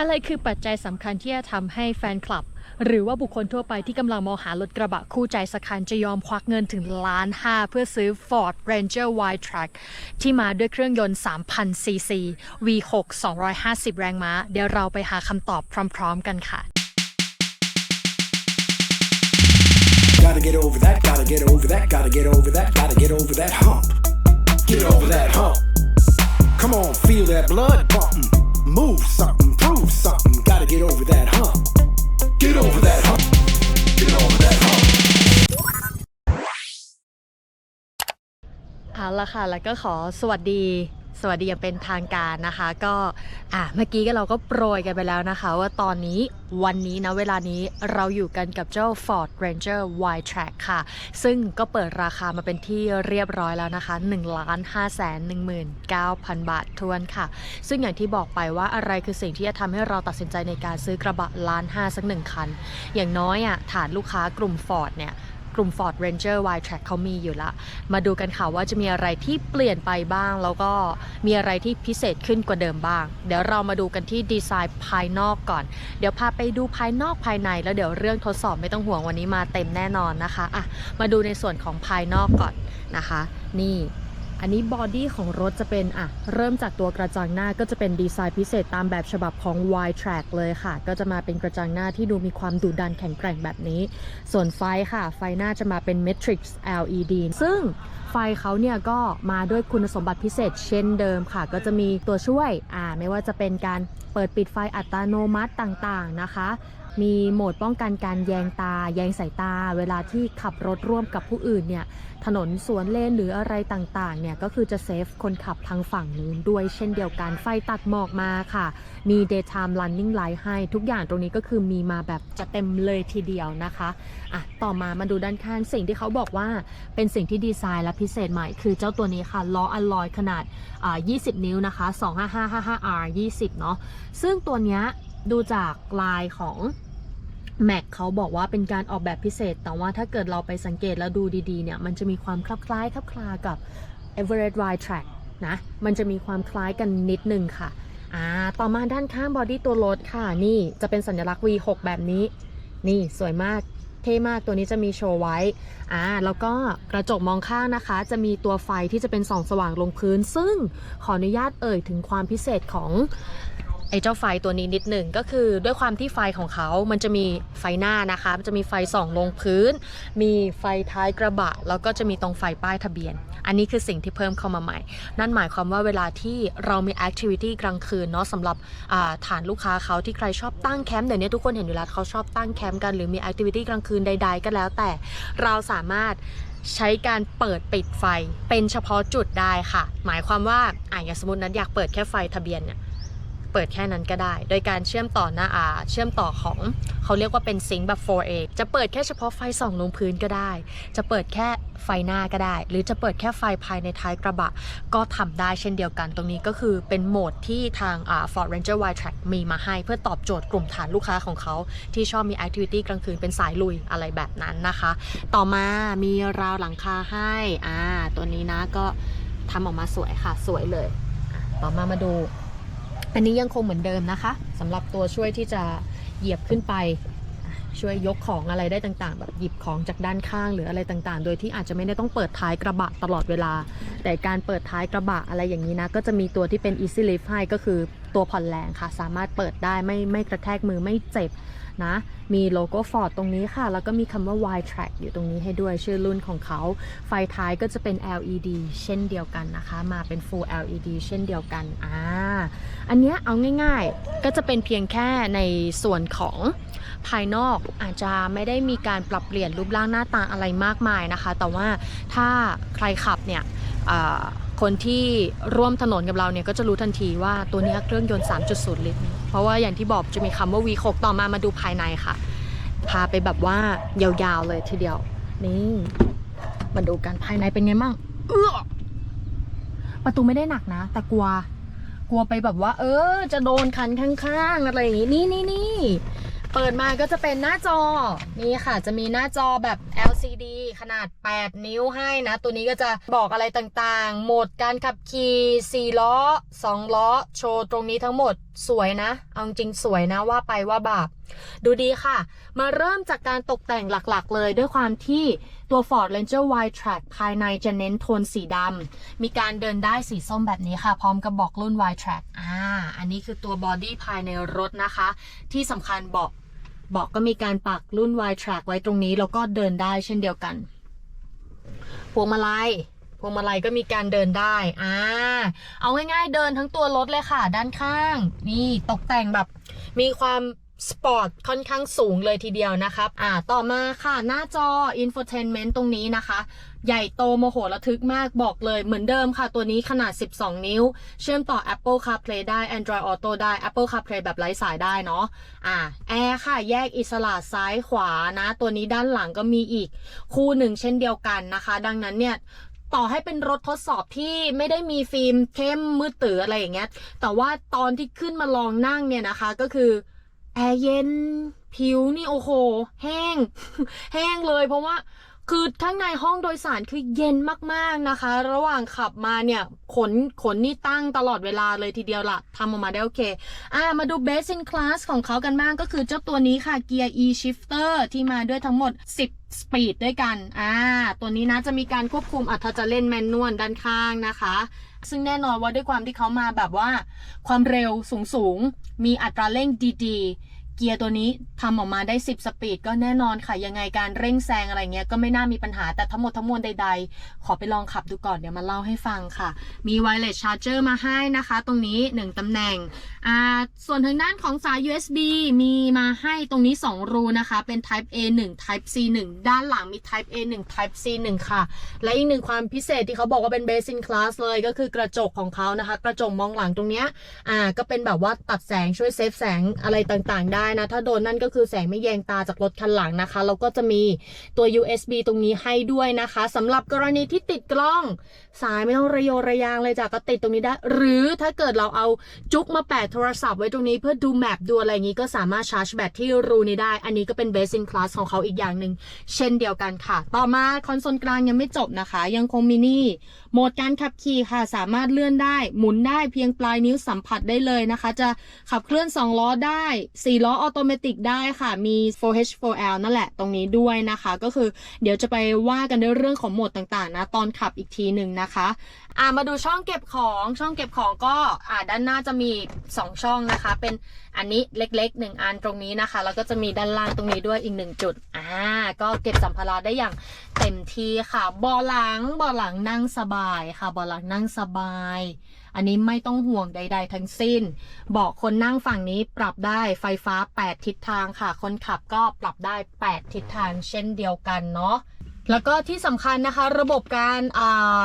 อะไรคือปัจจัยสำคัญที่จะทำให้แฟนคลับ หรือว่าบุคคลทั่วไปที่กำลังมองหารถกระบะคู่ใจสักคันจะยอมควักเงินถึงล้านห้าเพื่อซื้อ Ford Ranger Y-Track ที่มาด้วยเครื่องยนต์ 3,000ซีซี V6 250 แรงม้า เดี๋ยวเราไปหาคำตอบพร้อม ๆ กันค่ะ Gotta get over that, gotta get over that, gotta get over that, gotta get over that hump. Get over that hump. Come on, feel that blood pumping. Move something, prove something. Gotta get over that hump. Get over that hump. Get over that hump. เอาละค่ะ แล้วก็ขอสวัสดี สวัสดีอย่างเป็นทางการนะคะ ก็อะเมื่อกี้ก็เราก็โปรยกันไปแล้วนะคะ ว่าตอนนี้วันนี้นะเวลานี้เราอยู่กันกับเจ้า Ford Ranger Y-Track ค่ะ ซึ่งก็เปิดราคามาเป็นที่เรียบร้อยแล้วนะคะ1ล้าน5แสน19,000 บาททวนค่ะ ซึ่งอย่างที่บอกไปว่าอะไรคือสิ่งที่จะทำให้เราตัดสินใจในการซื้อกระบะล้าน5สักหนึ่งคัน อย่างน้อยอะฐานลูกค้ากลุ่ม Ford เนี่ย กลุ่ม Ford Ranger Y-Track เขามีอยู่ละ มาดูกันค่ะว่าจะมีอะไรที่เปลี่ยนไปบ้าง แล้วก็มีอะไรที่พิเศษขึ้นกว่าเดิมบ้าง เดี๋ยวเรามาดูกันที่ดีไซน์ภายนอกก่อน เดี๋ยวพาไปดูภายนอกภายในแล้วเดี๋ยวเรื่องทดสอบไม่ต้องห่วงวันนี้มาเต็มแน่นอนนะคะอะมาดูในส่วนของภายนอกก่อนนะคะ นี่ อันนี้บอดี้ของรถจะเป็นอะเริ่มจากตัวกระจังหน้าก็จะเป็นดีไซน์พิเศษตามแบบฉบับของ Y-Track เลยค่ะ ก็จะมาเป็นกระจังหน้าที่ดูมีความดุดันแข็งแกร่งแบบนี้ ส่วนไฟค่ะ ไฟหน้าจะมาเป็น Matrix LED ซึ่งไฟเขาเนี่ยก็มาด้วยคุณสมบัติพิเศษเช่นเดิมค่ะ ก็จะมีตัวช่วยอ่าไม่ว่าจะเป็นการเปิดปิดไฟอัตโนมัติต่างๆนะคะ มีโหมดป้องกันการแยงตา แยงสายตา เวลาที่ขับรถร่วมกับผู้อื่นเนี่ยถนนสวนเลนหรืออะไรต่างๆเนี่ยก็คือจะเซฟคนขับทางฝั่งนู้นด้วยเช่นเดียวกันไฟตัดหมอกมาค่ะ มี daytime running light ให้ทุกอย่างตรงนี้ก็คือมีมาแบบจะเต็มเลยทีเดียวนะคะอะต่อมามาดูด้านข้างสิ่งที่เขาบอกว่าเป็นสิ่งที่ดีไซน์และพิเศษใหม่คือเจ้าตัวนี้ค่ะล้ออัลลอยขนาดอ่า20 นิ้วนะคะ 25555R 20 เนาะซึ่งตัวเนี้ยดูจากลายของ แม็กเขาบอกว่าเป็นการออกแบบพิเศษ แต่ว่าถ้าเกิดเราไปสังเกตแล้วดูดี ๆ เนี่ย มันจะมีความคลับคล้ายคลับคลากับ Everest Ride Track นะ มันจะมีความคล้ายกันนิดนึงค่ะอ่าต่อมาด้านข้างบอดี้ตัวรถค่ะ นี่จะเป็นสัญลักษณ์ V6 แบบนี้ นี่สวยมาก เท่มาก ตัวนี้จะมีโชว์ไว้อ่าแล้วก็กระจกมองข้างนะคะ จะมีตัวไฟที่จะเป็นส่องสว่างลงพื้น ซึ่งขออนุญาตเอ่ยถึงความพิเศษของ ไอ้เจ้าไฟตัวนี้นิดหนึ่งก็คือด้วยความที่ไฟของเขา มันจะมีไฟหน้านะคะ มันจะมีไฟส่องลงพื้น มีไฟท้ายกระบะ แล้วก็จะมีตรงไฟป้ายทะเบียน อันนี้คือสิ่งที่เพิ่มเข้ามาใหม่ นั่นหมายความว่าเวลาที่เรามีแอคทิวิตี้กลางคืนเนาะสำหรับฐานลูกค้าเขาที่ใครชอบตั้งแคมป์เดี๋ยวนี้ทุกคนเห็นอยู่แล้วเขาชอบตั้งแคมป์กันหรือมีแอคทิวิตี้กลางคืนใด ๆ ก็แล้ว แต่เราสามารถใช้การเปิดปิดไฟเป็นเฉพาะจุดได้ค่ะ หมายความว่าอะอย่างสมมตินั้นอยากเปิดแค่ไฟทะเบียนเนี่ย เปิดแค่นั้นก็ได้ โดยการเชื่อมต่อหน้าอาเชื่อมต่อของเขาเรียกว่าเป็นซิงค์แบบ 4A จะเปิดแค่เฉพาะไฟส่องลงพื้นก็ได้ จะเปิดแค่ไฟหน้าก็ได้ หรือจะเปิดแค่ไฟภายในท้ายกระบะ ก็ทำได้เช่นเดียวกัน ตรงนี้ก็คือเป็นโหมดที่ทาง Ford Ranger Y-Track มีมาให้ เพื่อตอบโจทย์กลุ่มฐานลูกค้าของเขาที่ชอบมีแอคทิวิตี้กลางคืนเป็นสายลุยอะไรแบบนั้นนะคะ ต่อมามีราวหลังคาให้อ่าตัวนี้นะก็ทำออกมาสวยค่ะสวยเลย ต่อมามาดู อันนี้ยังคงเหมือนเดิมนะคะสำหรับตัวช่วยที่จะเหยียบขึ้นไป ช่วยยกของอะไรได้ต่างๆ แบบหยิบของจากด้านข้างหรืออะไรต่างๆ โดยที่อาจจะไม่ได้ต้องเปิดท้ายกระบะตลอดเวลา แต่การเปิดท้ายกระบะอะไรอย่างนี้นะก็จะมีตัวที่เป็น easy lift ให้ก็คือตัวผ่อนแรงค่ะ สามารถเปิดได้ไม่ไม่กระแทกมือไม่เจ็บ นะ มีโลโก้ Ford ตรงนี้ค่ะ แล้วก็มีคำว่า Y-Track อยู่ตรงนี้ให้ด้วยชื่อรุ่นของเขา ไฟท้ายก็จะเป็น LED เช่นเดียวกันนะคะ มาเป็น Full LED เช่นเดียวกัน อ่า อันเนี้ยเอาง่ายๆ ก็จะเป็นเพียงแค่ในส่วนของภายนอกอาจจะไม่ได้มีการปรับเปลี่ยนรูปร่างหน้าตาอะไรมากมายนะคะ แต่ว่าถ้าใครขับเนี่ยอ่า คนที่ร่วมถนนกับเราเนี่ยก็จะรู้ทันทีว่าตัวนี้เครื่องยนต์ 3.0 ลิตร เพราะว่าอย่างที่บอกจะมีคำว่า V6 ต่อมามาดูภายในค่ะ พาไปแบบว่ายาวๆเลยทีเดียว นี่มาดูกันภายในเป็นไงมั่งเออประตูไม่ได้หนักนะ แต่กลัว กลัวไปแบบว่า เออ จะโดนคันข้างๆ อะไรอย่างงี้ นี่นี่นี่ ปิดมาก็จะเป็นหน้าจอ นี่ค่ะ จะมีหน้าจอแบบ LCD ขนาด 8 นิ้วให้นะ ตัวนี้ก็จะบอกอะไรต่างๆ โหมดการขับขี่4ล้อ 2 ล้อ โชว์ตรงนี้ทั้งหมดสวยนะ เอาจริงสวยนะว่าไปว่าบาปดูดีค่ะ มาเริ่มจากการตกแต่งหลักๆ เลยด้วยความที่ตัว Ford Ranger Wide Track ภายในจะเน้นโทนสีดำ มีการเดินได้สีส้มแบบนี้ค่ะ พร้อมกับบอกรุ่น Wide Track อ่า อันนี้คือตัวบอดี้ภายในรถนะคะ ที่สำคัญเบาะ บอกก็มีการปักรุ่น Y Track ไว้ตรงนี้ แล้วก็เดินได้เช่นเดียวกัน พวงมาลัยพวงมาลัยก็มีการเดินได้ อ่า เอาง่ายๆเดินทั้งตัวรถเลยค่ะ ด้านข้าง นี่ตกแต่งแบบมีความ สปอร์ตค่อนข้างสูงเลยทีเดียวนะครับอ่าต่อมาค่ะหน้าจอ infotainment ตรงนี้นะคะ ใหญ่โตโมโหระทึกมากบอกเลยเหมือนเดิมค่ะ ตัวนี้ขนาด 12 นิ้ว เชื่อมต่อ Apple CarPlay ได้ Android Auto ได้ Apple CarPlay แบบไร้สายได้เนาะอ่าแอร์ค่ะ แยกอิสระซ้ายขวานะ ตัวนี้ด้านหลังก็มีอีกคู่หนึ่งเช่นเดียวกันนะคะ ดังนั้นเนี่ยต่อให้เป็นรถทดสอบที่ไม่ได้มีฟิล์มเข้มมืดตืออะไรอย่างเงี้ยแต่ว่าตอนที่ขึ้นมาลองนั่งเนี่ยนะคะก็คือ แอร์เย็น ผิวนี่โอ้โห แห้ง แห้งเลยเพราะว่า คือข้างในห้องโดยสารคือเย็นมากๆนะคะ ระหว่างขับมาเนี่ยขนขนนี่ตั้งตลอดเวลาเลยทีเดียวละทำออกมาได้โอเค อ่ามาดู Best in Class ของเขากันบ้างก็คือเจ้าตัวนี้ค่ะ Gear E Shifter ที่มาด้วยทั้งหมด 10 สปีดด้วยกัน อ่า ตัวนี้นะจะมีการควบคุมอัถ้าจะเล่นแมนนวลด้านข้างนะคะ ซึ่งแน่นอนว่าด้วยความที่เขามาแบบว่า ความเร็วสูงสูงๆมีอัตราเร่งดีๆ เกียร์ตัวนี้ทำออกมาได้ 10 สปีดก็แน่นอนค่ะ ยังไงการเร่งแซงอะไรเงี้ยก็ไม่น่ามีปัญหาแต่ทั้งหมดทั้งมวลใดๆ ขอไปลองขับดูก่อนเดี๋ยวมาเล่าให้ฟังค่ะ มี wireless charger มาให้นะคะ ตรงนี้ 1ตำแหน่งอ่าส่วนทางด้านของสาย USB มีมาให้ตรงนี้ 2 รูนะคะ เป็น Type A 1 Type C 1ด้านหลังมี Type A 1 Type C 1ค่ะ และอีกหนึ่งความพิเศษที่เขาบอกว่าเป็น Best in Class เลยก็คือกระจกของเขานะคะ กระจกมองหลังตรงเนี้ยอ่าก็เป็นแบบว่าตัดแสงช่วยเซฟแสงอะไรต่างๆ ได้นะ ถ้าโดนนั่นก็คือแสงไม่แยงตาจากรถคันหลังนะคะแล้วก็จะมีตัว USB ตรงนี้ให้ด้วยนะคะสำหรับกรณีที่ติดกล้อง สายไม่ต้องระโยระยางเลยจ้ะก็ติดตรงนี้ได้ หรือถ้าเกิดเราเอาจุกมาแปะโทรศัพท์ไว้ตรงนี้เพื่อดูแมปดูอะไรอย่างนี้ก็สามารถชาร์จแบตที่รูนี้ได้ อันนี้ก็เป็น best in class ของเขาอีกอย่างหนึ่งเช่นเดียวกันค่ะ ต่อมาคอนโซลกลางยังไม่จบนะคะ ยังคงมีนี่โหมดการขับขี่ค่ะ สามารถเลื่อนได้ หมุนได้เพียงปลายนิ้วสัมผัสได้เลยนะคะ จะขับเคลื่อน 2 ล้อได้ 4 ล้อออโตเมติกได้ค่ะ มี 4H 4L นั่นแหละตรงนี้ด้วยนะคะ ก็คือเดี๋ยวจะไปว่ากันในเรื่องของโหมดต่างๆนะ ตอนขับอีกทีหนึ่งนะคะ อ่ามาดูช่องเก็บของช่องเก็บของก็อ่าด้านหน้าจะมี 2 ช่องนะคะ เป็นอันนี้เล็กๆ 1 อันตรงนี้นะคะ แล้วก็จะมีด้านล่างตรงนี้ด้วยอีก 1 จุดอ่าก็เก็บสัมภาระได้อย่างเต็มที่ค่ะเบาะหลังเบาะหลังนั่งสบายค่ะเบาะหลังนั่งสบาย อันนี้ไม่ต้องห่วงใด ๆ ทั้งสิ้นเบาะคนนั่งฝั่งนี้ปรับได้ไฟฟ้า 8 ทิศทางค่ะ คนขับก็ปรับได้ 8 ทิศทางเช่นเดียวกันเนาะแล้วก็ที่สำคัญนะคะ ระบบการอ่า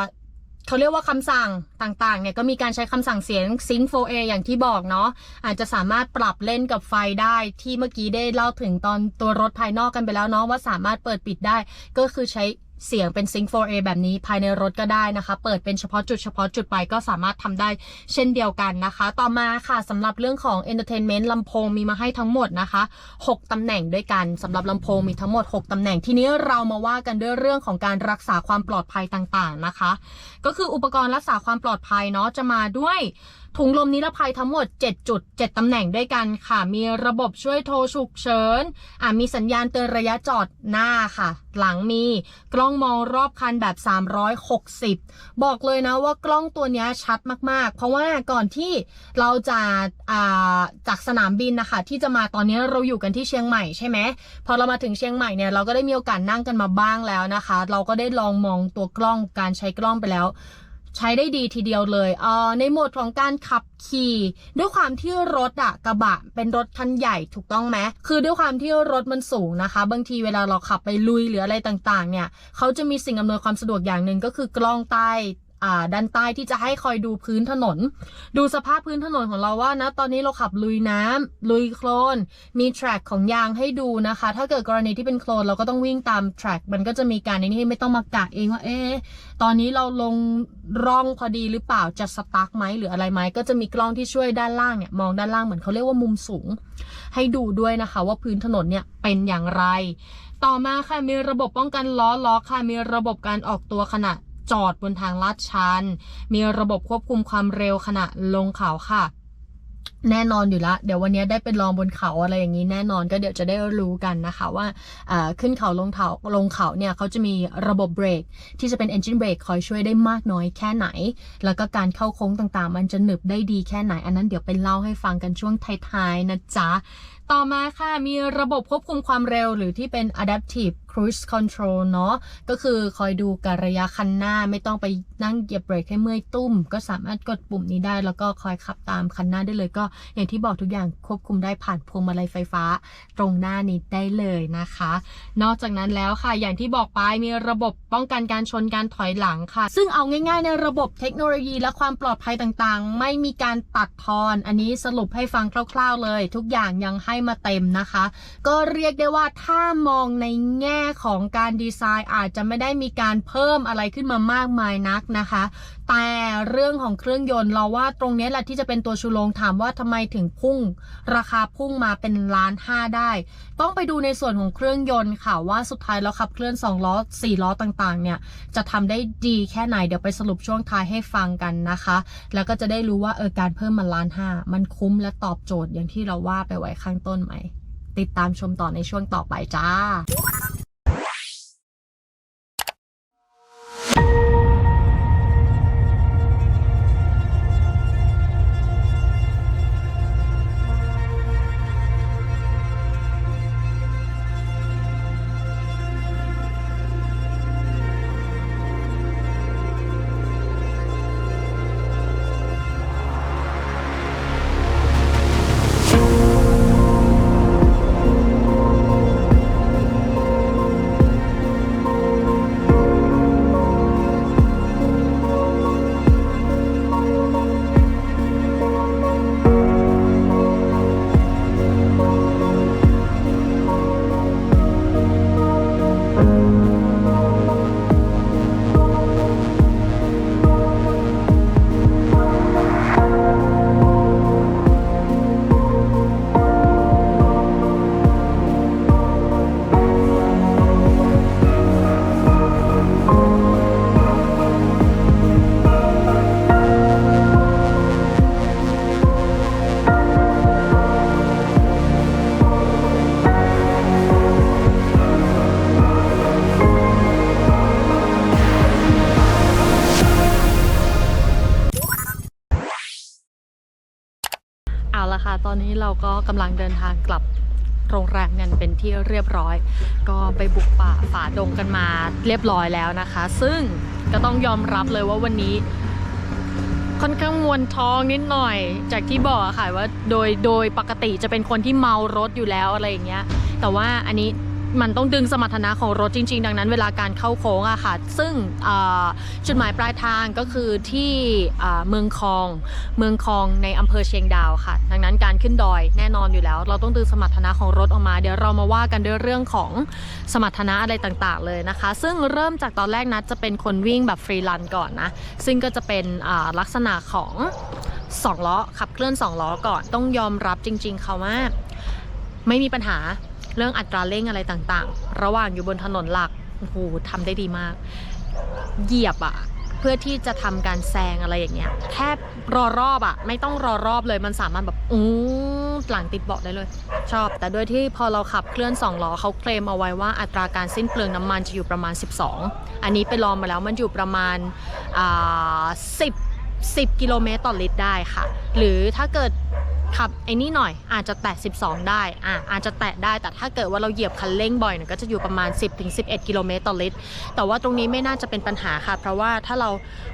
เขาเรียกว่าคำสั่งต่างๆ เนี่ยก็มีการใช้คำสั่งเสียง Sync 4A อย่างที่บอกเนาะอาจจะสามารถปรับเล่นกับไฟได้ที่เมื่อกี้ได้เล่าถึงตอนตัวรถภายนอกกันไปแล้วเนาะว่าสามารถเปิดปิดได้ก็คือใช้ เสียงเป็น Sync 4A แบบนี้ภายในรถก็ได้นะคะ เปิดเป็นเฉพาะจุดเฉพาะจุดไปก็สามารถทำได้เช่นเดียวกันนะคะ ต่อมาค่ะสำหรับเรื่องของ Entertainment ลำโพงมีมาให้ทั้งหมดนะคะ 6ตำแหน่งด้วยกันสำหรับลำโพงมีทั้งหมด 6ตำแหน่งทีนี้เรามาว่ากันด้วยเรื่องของการรักษาความปลอดภัยต่างๆนะคะ ก็คืออุปกรณ์รักษาความปลอดภัยเนาะจะมาด้วย ถุงลมนิรภัยทั้งหมด 7 จุด 7 ตำแหน่งด้วยกันค่ะ มีระบบช่วยโทรฉุกเฉินอ่ามีสัญญาณเตือนระยะจอดหน้าค่ะ หลังมีกล้องมองรอบคันแบบ 360 บอกเลยนะว่ากล้องตัวนี้ชัดมากๆ เพราะว่าก่อนที่เราจะอ่าจากสนามบินนะคะ ที่จะมาตอนนี้เราอยู่กันที่เชียงใหม่ใช่ไหมพอเรามาถึงเชียงใหม่เนี่ยเราก็ได้มีโอกาสนั่งกันมาบ้างแล้วนะคะ เราก็ได้ลองมองตัวกล้องการใช้กล้องไปแล้ว ใช้ได้ดีทีเดียวเลยเอ่อในโหมดของการขับขี่ ด้วยความที่รถอะกระบะเป็นรถคันใหญ่ถูกต้องไหมคือด้วยความที่รถมันสูงนะคะ บางทีเวลาเราขับไปลุยหรืออะไรต่างๆ เนี่ยเขาจะมีสิ่งอำนวยความสะดวกอย่างหนึ่งก็คือกล้องใต้ ด้านใต้ที่จะให้คอยดูพื้นถนน ดูสภาพพื้นถนนของเราว่านะตอนนี้เราขับลุยน้ำลุยโคลน มีแทร็กของยางให้ดูนะคะ ถ้าเกิดกรณีที่เป็นโคลนเราก็ต้องวิ่งตามแทร็กมันก็จะมีการในนี้ไม่ต้องมากะเองว่าเอ๊ะตอนนี้เราลงร่องพอดีหรือเปล่าจะสตาร์กไหมหรืออะไรไหมก็จะมีกล้องที่ช่วยด้านล่างเนี่ยมองด้านล่างเหมือนเขาเรียกว่ามุมสูง ให้ดูด้วยนะคะ ว่าพื้นถนนเนี่ยเป็นอย่างไร ต่อมาค่ะมีระบบป้องกันล้อล็อกค่ะมีระบบการออกตัวขณะ จอดบนทางลาดชัน มีระบบควบคุมความเร็วขณะลงเขาค่ะ แน่นอนอยู่ละ เดี๋ยววันนี้ได้เป็นลองบนเขาอะไรอย่างนี้แน่นอนก็เดี๋ยวจะได้รู้กันนะคะว่าอ่าขึ้นเขาลงเขาลงเขาเนี่ยเขาจะมีระบบเบรกที่จะเป็น engine brake คอยช่วยได้มากน้อยแค่ไหน แล้วก็การเข้าโค้งต่างๆ มันจะหนึบได้ดีแค่ไหน อันนั้นเดี๋ยวเป็นเล่าให้ฟังกันช่วงท้ายๆนะจ๊ะต่อมาค่ะมีระบบควบคุมความเร็วหรือที่เป็น adaptive cruise control เนาะก็คือคอยดูการระยะคันหน้าไม่ต้องไปนั่งเหยียบเบรกให้เมื่อยตุ้ม ก็สามารถกดปุ่มนี้ได้ แล้วก็คอยขับตามคันหน้าได้เลย ก็อย่างที่บอกทุกอย่างควบคุมได้ผ่านพวงมาลัยไฟฟ้าตรงหน้านี้ได้เลยนะคะ นอกจากนั้นแล้วค่ะอย่างที่บอกไปมีระบบป้องกันการชนการถอยหลังค่ะ ซึ่งเอาง่ายๆในระบบเทคโนโลยีและความปลอดภัยต่างๆ ไม่มีการตัดทอน อันนี้สรุปให้ฟังคร่าว ๆเลย ทุกอย่างยังให้มาเต็มนะคะ ก็เรียกได้ว่าถ้ามองในแง่ของการดีไซน์อาจจะไม่ได้มีการเพิ่มอะไรขึ้นมามากมายนักนะคะ แต่เรื่องของเครื่องยนต์เราว่าตรงนี้แหละที่จะเป็นตัวชูโรงถามว่าทำไมถึงพุ่ง ราคาพุ่งมาเป็นล้านห้าได้ ต้องไปดูในส่วนของเครื่องยนต์ค่ะว่าสุดท้ายแล้วขับเคลื่อน2ล้อ4ล้อต่างๆ เนี่ยจะทำได้ดีแค่ไหนเดี๋ยวไปสรุปช่วงท้ายให้ฟังกันนะคะ แล้วก็จะได้รู้ว่าเออการเพิ่มมาล้านห้ามันคุ้มและตอบโจทย์อย่างที่เราว่าไปไว้ข้างต้นไหมติดตามชมต่อในช่วงต่อไปจ้า เอาละค่ะ ตอนนี้เราก็กำลังเดินทางกลับโรงแรมกันเป็นที่เรียบร้อย ก็ไปบุกป่าฝ่าดงกันมาเรียบร้อยแล้วนะคะ ซึ่งก็ต้องยอมรับเลยว่าวันนี้ค่อนข้างมวนท้องนิดหน่อย จากที่บอกอะค่ะว่าโดยโดยปกติจะเป็นคนที่เมารถอยู่แล้วอะไรอย่างเงี้ย แต่ว่าอันนี้ มันต้องดึงสมรรถนะของรถจริง ๆ ดังนั้นเวลาการเข้าโค้งอะค่ะ ซึ่งจุดหมายปลายทางก็คือที่เมืองคอง เมืองคองในอำเภอเชียงดาวค่ะ ดังนั้นการขึ้นดอยแน่นอนอยู่แล้ว เราต้องดึงสมรรถนะของรถออกมา เดี๋ยวเรามาว่ากันด้วยเรื่องของสมรรถนะอะไรต่างๆ เลยนะคะ ซึ่งเริ่มจากตอนแรกนัดจะเป็นคนวิ่งแบบฟรีรันก่อนนะ ซึ่งก็จะเป็นลักษณะของ2ล้อขับเคลื่อน2ล้อก่อนต้องยอมรับจริงๆค่ะว่าไม่มีปัญหา เรื่องอัตราเร่งอะไรต่างๆ ระหว่างอยู่บนถนนหลักโอ้โหทำได้ดีมาก เหยียบอะเพื่อที่จะทำการแซงอะไรอย่างเงี้ย แค่รอรอบอะไม่ต้องรอรอบเลยมันสามารถแบบอู้หลังติดเบาะได้เลย ชอบ แต่ด้วยที่พอเราขับเคลื่อน2ล้อเขาเคลมเอาไว้ว่าอัตราการสิ้นเปลืองน้ำมันจะอยู่ประมาณ 12 อันนี้ไปลองมาแล้วมันอยู่ประมาณอ่า10 10กิโลเมตรต่อลิตรได้ค่ะ หรือถ้าเกิด ขับไอ้นี่หน่อยอาจจะแตะ 12 ได้อ่าอาจจะแตะได้แต่ถ้าเกิดว่าเราเหยียบคันเร่งบ่อยเนี่ยก็จะอยู่ประมาณ 10-11 กิโลเมตรต่อลิตร แต่ว่าตรงนี้ไม่น่าจะเป็นปัญหาค่ะ เพราะว่าถ้าเรา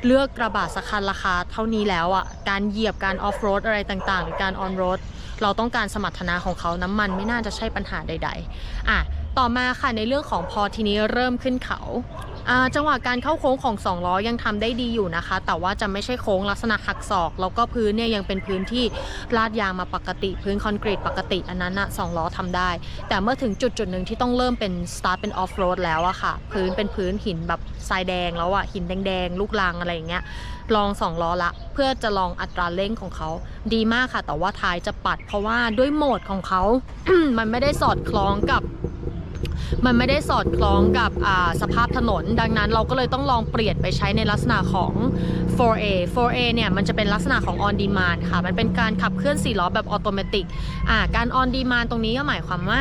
เลือกกระบะสักคันราคาเท่านี้แล้วอะการเหยียบการออฟโรดอะไรต่างๆ หรือการออนโรดเราต้องการสมรรถนะของเขาน้ำมันไม่น่าจะใช่ปัญหาใด ๆ อะ ต่อมาค่ะในเรื่องของพอทีนี้เริ่มขึ้นเขาจังหวะการเข้าโค้งของสองล้อยังทำได้ดีอยู่นะคะ แต่ว่าจะไม่ใช่โค้งลักษณะหักศอก แล้วก็พื้นเนี่ยยังเป็นพื้นที่ลาดยางมาปกติ พื้นคอนกรีตปกติอันนั้นอะสองล้อทำได้ แต่เมื่อถึงจุดจุดหนึ่งที่ต้องเริ่มเป็นสตาร์ทเป็นออฟโรดแล้วอะค่ะ พื้นเป็นพื้นหินแบบทรายแดงแล้วอะหินแดงๆ ลูกลังอะไรอย่างเงี้ยลองสองล้อละ เพื่อจะลองอัตราเร่งของเขาดีมากค่ะ แต่ว่าท้ายจะปัด เพราะว่าด้วยโหมดของเขา มันไม่ได้สอดคล้องกับ มันไม่ได้สอดคล้องกับสภาพถนน ดังนั้นเราก็เลยต้องลองเปลี่ยนไปใช้ในลักษณะของ 4A 4A เนี่ยมันจะเป็นลักษณะของ on demand ค่ะ มันเป็นการขับเคลื่อน4ล้อแบบออโตเมติกการ on demand ตรงนี้ก็หมายความว่า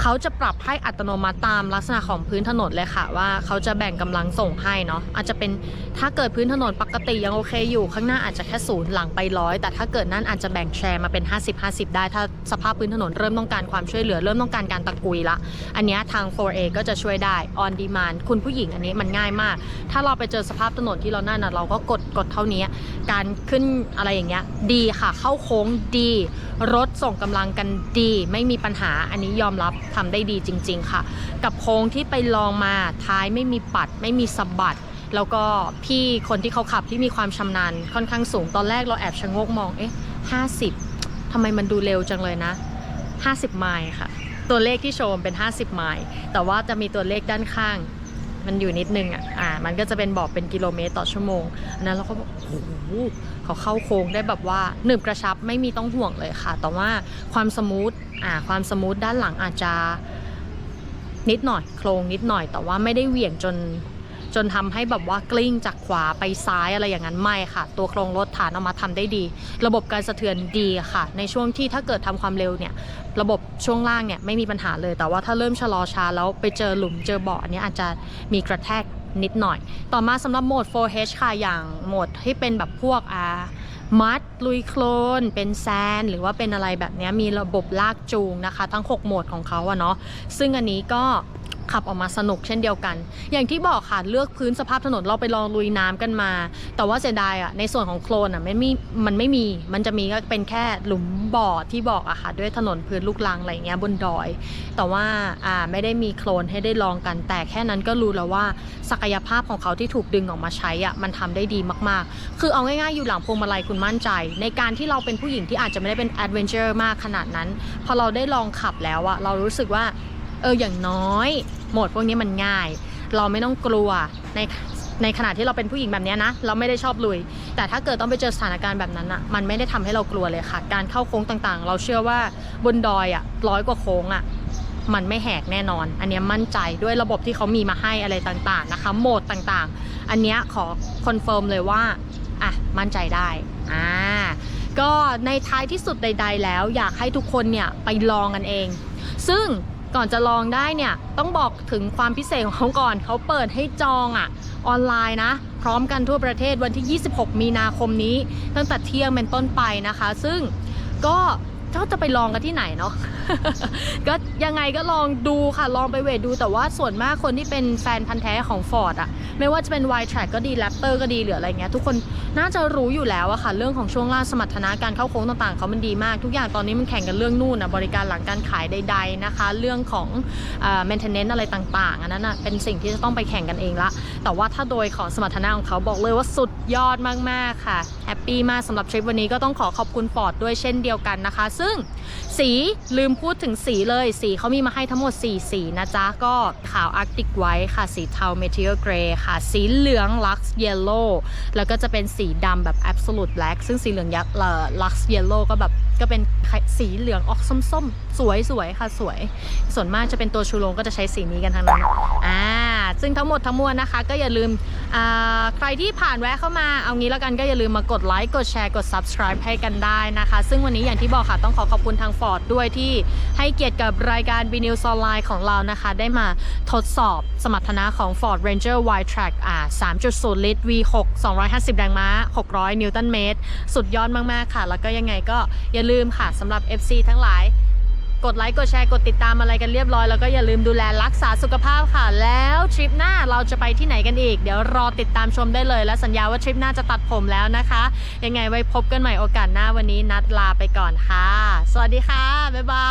เขาจะปรับให้อัตโนมัติตามลักษณะของพื้นถนนเลยค่ะ ว่าเขาจะแบ่งกำลังส่งให้เนาะอาจจะเป็นถ้าเกิดพื้นถนนปกติยังโอเคอยู่ ข้างหน้าอาจจะแค่ศูนย์หลังไปร้อยแต่ถ้าเกิดนั่นอาจจะแบ่งแชร์มาเป็น 50-50 ได้ ถ้าสภาพพื้นถนนเริ่มต้องการความช่วยเหลือเริ่มต้องการการตะกุยละ อันนี้ทาง 4A ก็จะช่วยได้ on demand คุณผู้หญิงอันนี้มันง่ายมาก ถ้าเราไปเจอสภาพถนนที่เราหน้าน่ะเราก็กดกดเท่านี้ การขึ้นอะไรอย่างเงี้ยดีค่ะเข้าโค้งดี รถส่งกำลังกันดี ไม่มีปัญหาอันนี้ยอมรับทำได้ดีจริง ๆ ค่ะ กับโค้งที่ไปลองมาท้ายไม่มีปัด ไม่มีสะบัดแล้วก็พี่คนที่เขาขับที่มีความชำนาญค่อนข้างสูงตอนแรกเราแอบชะโงกมอง เอ๊ะ50ทำไมมันดูเร็วจังเลยนะ 50 ไมล์ค่ะ ตัวเลขที่โชว์เป็น 50 ไมล์แต่ว่าจะมีตัวเลขด้านข้าง มันอยู่นิดนึงอะอ่ามันก็จะเป็นบอกเป็นกิโลเมตรต่อชั่วโมงอันนั้นเราก็บอกโอ้โหเขาเข้าโค้งได้แบบว่าหนึบกระชับไม่มีต้องห่วงเลยค่ะ แต่ว่าความสมูทอ่าความสมูทด้านหลังอาจจะนิดหน่อยโครงนิดหน่อยแต่ว่าไม่ได้เหวี่ยงจน จนทำให้แบบว่ากลิ้งจากขวาไปซ้ายอะไรอย่างนั้นไม่ค่ะ ตัวโครงรถฐานเอามาทำได้ดี ระบบการสะเทือนดีค่ะ ในช่วงที่ถ้าเกิดทำความเร็วเนี่ยระบบช่วงล่างเนี่ยไม่มีปัญหาเลย แต่ว่าถ้าเริ่มชะลอช้าแล้วไปเจอหลุมเจอเบาะอันนี้อาจจะมีกระแทกนิดหน่อย ต่อมาสำหรับโหมด 4H ค่ะ อย่างโหมดที่เป็นแบบพวกอ่ามัด ลุยโคลน เป็นแซน หรือว่าเป็นอะไรแบบนี้มีระบบลากจูงนะคะ ทั้ง 6 โหมดของเขาอะเนาะซึ่งอันนี้ก็ ขับออกมาสนุกเช่นเดียวกัน อย่างที่บอกค่ะเลือกพื้นสภาพถนนเราไปลองลุยน้ำกันมา แต่ว่าเสียดายอะในส่วนของโคลนอะไม่มีมันไม่มีมันจะมีก็เป็นแค่หลุมบ่อที่บอกอะค่ะด้วยถนนพื้นลูกรังอะไรเงี้ยบนดอย แต่ว่าอ่าไม่ได้มีโคลนให้ได้ลองกัน แต่แค่นั้นก็รู้แล้วว่าศักยภาพของเขาที่ถูกดึงออกมาใช้อะมันทำได้ดีมากๆ คือเอาง่ายๆอยู่หลังพวงมาลัยคุณมั่นใจ ในการที่เราเป็นผู้หญิงที่อาจจะไม่ได้เป็นแอดเวนเจอร์มากขนาดนั้นพอเราได้ลองขับแล้วอะเรารู้สึกว่าเอออย่างน้อย โหมดพวกนี้มันง่าย เราไม่ต้องกลัวในในขณะที่เราเป็นผู้หญิงแบบนี้นะ เราไม่ได้ชอบลุย แต่ถ้าเกิดต้องไปเจอสถานการณ์แบบนั้นอะมันไม่ได้ทำให้เรากลัวเลยค่ะ การเข้าโค้งต่างๆ เราเชื่อว่าบนดอยอะร้อยกว่าโค้งอะมันไม่แหกแน่นอน อันนี้มั่นใจด้วยระบบที่เขามีมาให้อะไรต่างๆนะคะ โหมดต่างๆ อันนี้ขอคอนเฟิร์มเลยว่าอะมั่นใจได้อ่าก็ในท้ายที่สุดใด ๆ แล้วอยากให้ทุกคนเนี่ยไปลองกันเอง ซึ่ง ก่อนจะลองได้เนี่ยต้องบอกถึงความพิเศษของเขาก่อนเขาเปิดให้จองอะออนไลน์นะ พร้อมกันทั่วประเทศวันที่ 26 มีนาคมนี้ ตั้งแต่เที่ยงเป็นต้นไปนะคะ ซึ่งก็ ก็จะไปลองกันที่ไหนเนาะ ก็ยังไงก็ลองดูค่ะ ลองไปเวทดูแต่ว่าส่วนมากคนที่เป็นแฟนพันธ์แท้ของ Ford อะไม่ว่าจะเป็น Y Track ก็ดี Raptor ก็ดีหรืออะไรเงี้ย ทุกคนน่าจะรู้อยู่แล้วอะค่ะ เรื่องของช่วงล่างสมรรถนะการเข้าโค้งต่างๆเขามันดีมาก ทุกอย่างตอนนี้มันแข่งกันเรื่องนู่นนะบริการหลังการขายใด ๆนะคะ เรื่องของเอ่อ maintenance อะไรต่างๆ อันนั้นอะเป็นสิ่งที่จะต้องไปแข่งกันเองละ แต่ว่าถ้าโดยของสมรรถนะของเขาบอกเลยว่าสุดยอดมากๆค่ะแฮปปี้มากสำหรับทริปวันนี้ก็ต้องขอขอบคุณ Ford ด้วยเช่นเดียวกันนะคะซึ่งสีลืมพูดถึงสีเลย สีเขามีมาให้ทั้งหมด 4 สีนะจ๊ะ ก็ขาว Arctic White ค่ะ สีเทา Meteor Grey ค่ะ สีเหลือง Lux Yellow แล้วก็จะเป็นสีดำแบบ Absolute Black ซึ่งสีเหลืองยักษ์เอ่อ Lux Yellow ก็แบบก็เป็นสีเหลืองออกส้มๆ สวยสวยค่ะสวย ส่วนมากจะเป็นตัวชูโรงก็จะใช้สีนี้กันทั้งนั้นอ่าซึ่งทั้งหมดทั้งมวลนะคะ ก็อย่าลืมอ่าใครที่ผ่านแวะเข้ามาเอางี้แล้วกันก็อย่าลืมมากดไลค์กดแชร์กด subscribe ให้กันได้นะคะ ซึ่งวันนี้อย่างที่บอกค่ะต้องขอขอบคุณทางฟอร์ดด้วยที่ให้เกียรติกับรายการ b n e w s Online ของเรานะคะ ได้มาทดสอบสมรรถนะของ Ford Ranger Y Track อ่า3.0 ลิตร V6 250 แรงม้า 600 นิวตันเมตร สุดยอดมาก ๆ ค่ะ แล้วก็ยังไงก็อย่าลืมค่ะสำหรับ FC ทั้งหลาย กดไลค์กดแชร์กดติดตามอะไรกันเรียบร้อยแล้วก็อย่าลืมดูแลรักษาสุขภาพค่ะ แล้วทริปหน้าเราจะไปที่ไหนกันอีก เดี๋ยวรอติดตามชมได้เลย และสัญญาว่าทริปหน้าจะตัดผมแล้วนะคะ ยังไงไว้พบกันใหม่โอกาสหน้าวันนี้นัดลาไปก่อนค่ะ สวัสดีค่ะบ๊ายบา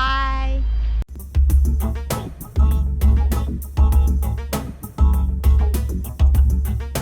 ย